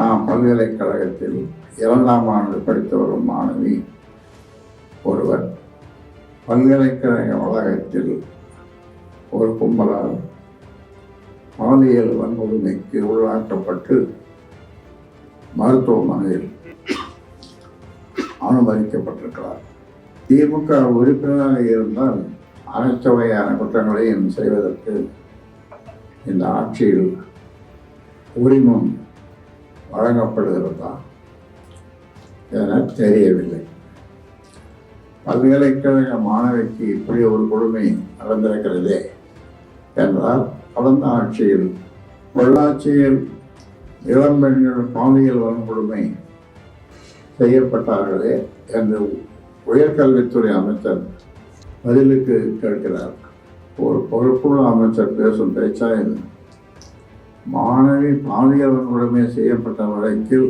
நான் பல்கலைக்கழகத்தில் இரண்டாம் ஆண்டு படித்து வரும் மாணவி ஒருவர். பல்கலைக்கழக வளாகத்தில் ஒரு கும்பலால் பாலியல் வன்கொடுமைக்கு உள்ளாக்கப்பட்டு மருத்துவமனையில் அனுமதிக்கப்பட்டிருக்கிறார். திமுக உறுப்பினராக இருந்தால் அனைத்து வகையான குற்றங்களையும் செய்வதற்கு இந்த ஆட்சியில் உரிமம் வழங்கப்படுகிறதா? என தெரியவில்லை. பல்கலைக்கழக மாணவிக்கு இப்படி ஒரு கொடுமை நடந்திருக்கிறதே என்றால் கடந்த ஆட்சியில் பொள்ளாச்சியில் இளம்பெண்கள் பாலியல் வன்கொடுமை செய்யப்பட்டார்களே என்று உயர்கல்வித்துறை அமைச்சர் பதிலுக்கு கேட்கிறார். ஒரு பொறுப்புள்ள அமைச்சர் பேசும் பேச்சா இது மாணவி பாலியல் வன்கொடுமை செய்யப்பட்ட வழக்கில்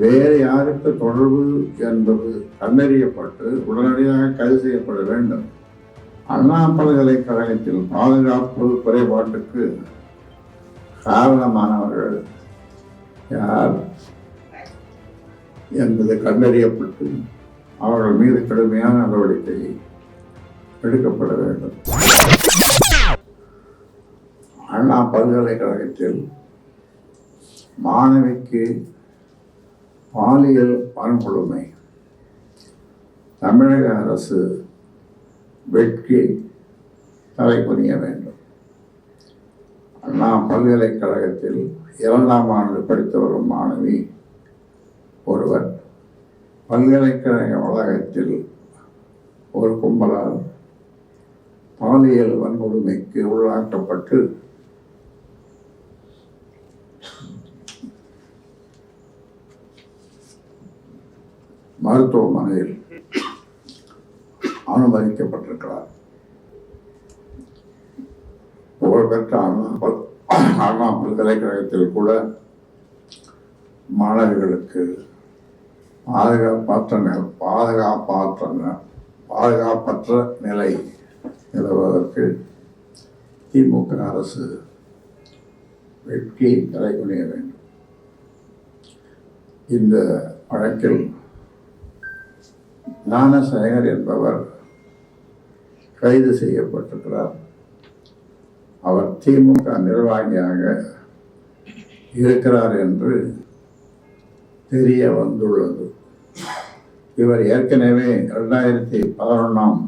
வேறு யாருக்கு தொடர்பு என்பது கண்டறியப்பட்டு உடனடியாக கைது செய்யப்பட வேண்டும். அண்ணா பல்கலைக்கழகத்தில் பாதுகாப்பு குறைபாட்டுக்கு காரணமானவர்கள் யார் என்பது கண்டறியப்பட்டு அவர்கள் மீது கடுமையான நடவடிக்கை எடுக்கப்பட வேண்டும். அண்ணா பல்கலைக்கழகத்தில் மாணவிக்கு பாலியல் வன்கொடுமை. தமிழக அரசு வெட்கி தலை வேண்டும். அண்ணா பல்கலைக்கழகத்தில் இரண்டாம் ஆண்டு படித்து வரும் மாணவி ஒருவர். பல்கலைக்கழக வளாகத்தில் ஒரு கும்பலால் பாலியல் வன்கொடுமைக்கு உள்ளாக்கப்பட்டு மருத்துவமனையில் அனுமதிக்கப்பட்டிருக்கிறார். புகழ்பெற்ற அண்ணா பல்கலைக்கழகத்தில் கூட மாணவிகளுக்கு பாதுகாப்பற்ற நிலை பாதுகாப்பற்ற பாதுகாப்பற்ற நிலை நிலவுவதற்கு திமுக அரசு வெற்றியை தலை வேண்டும். இந்த வழக்கில் ஞானசேகர் என்பவர் கைது செய்யப்பட்டிருக்கிறார். அவர் திமுக நிர்வாகியாக இருக்கிறார் என்று தெரிய வந்துள்ளது. இவர் ஏற்கனவே இரண்டாயிரத்தி பதினொன்றாம்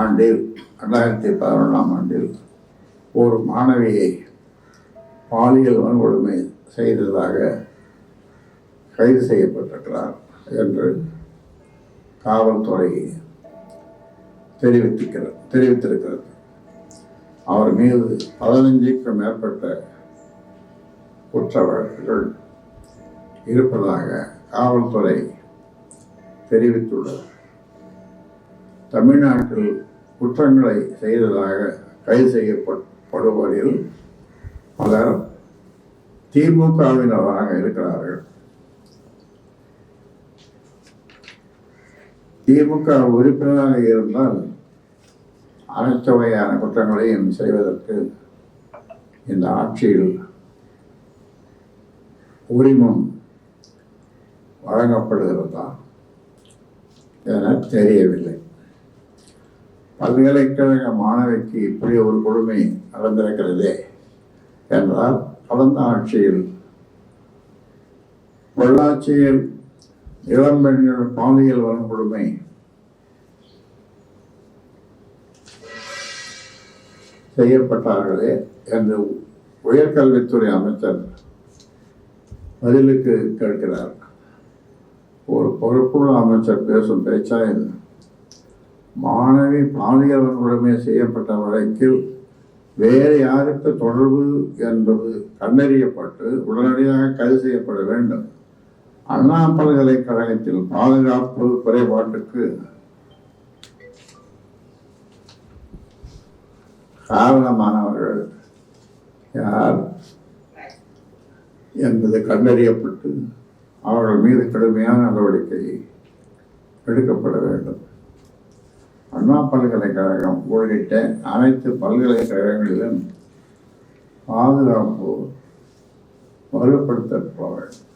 ஆண்டில் ரெண்டாயிரத்தி பதினொன்றாம் ஆண்டில் ஒரு மாணவியை பாலியல் வன்கொடுமை செய்ததாக கைது செய்யப்பட்டிருக்கிறார் என்று காவல்துறை தெரிவித்திருக்கிறது தெரிவித்திருக்கிறது. அவர் மீது பதினஞ்சுக்கும் மேற்பட்ட குற்ற வழக்குகள் இருப்பதாக காவல்துறை தெரிவித்துள்ளது. தமிழ்நாட்டில் குற்றங்களை செய்ததாக கைது செய்யப்படுவதில் பலர் திமுகவினராக இருக்கிறார்கள். திமுக உறுப்பினராக இருந்தால் அனைத்து வகையான குற்றங்களையும் செய்வதற்கு இந்த ஆட்சியில் உரிமம் வழங்கப்படுகிறதா என தெரியவில்லை. பல்கலைக்கழக மாணவிக்கு இப்படி ஒரு கொடுமை நடந்திருக்கிறதே என்றால் கடந்த ஆட்சியில் பொள்ளாச்சியில் இளம் பெண்கள் பாலியல் வன்கொடுமை. செய்யப்பட்டார்களே என்று உயர்கல்வித்துறை அமைச்சர் பதிலுக்கு கேட்கிறார். ஒரு பொறுப்புள்ள அமைச்சர் பேசும் பேச்சா என்ன மாணவி பாலியல் வன்கொடுமை செய்யப்பட்ட வழக்கில் வேறு யாருக்கு தொடர்பு என்பது கண்டறியப்பட்டு உடனடியாக கைது செய்யப்பட வேண்டும். அண்ணா பல்கலைக்கழகத்தில் பாதுகாப்பு குறைபாட்டுக்கு காரணமானவர்கள் யார் என்பது கண்டறியப்பட்டு அவர்கள் மீது கடுமையான நடவடிக்கை எடுக்கப்பட வேண்டும். அண்ணா பல்கலைக்கழகம் உள்ளிட்ட அனைத்து பல்கலைக்கழகங்களிலும் பாதுகாப்பு வலுப்படுத்தப்பட வேண்டும்.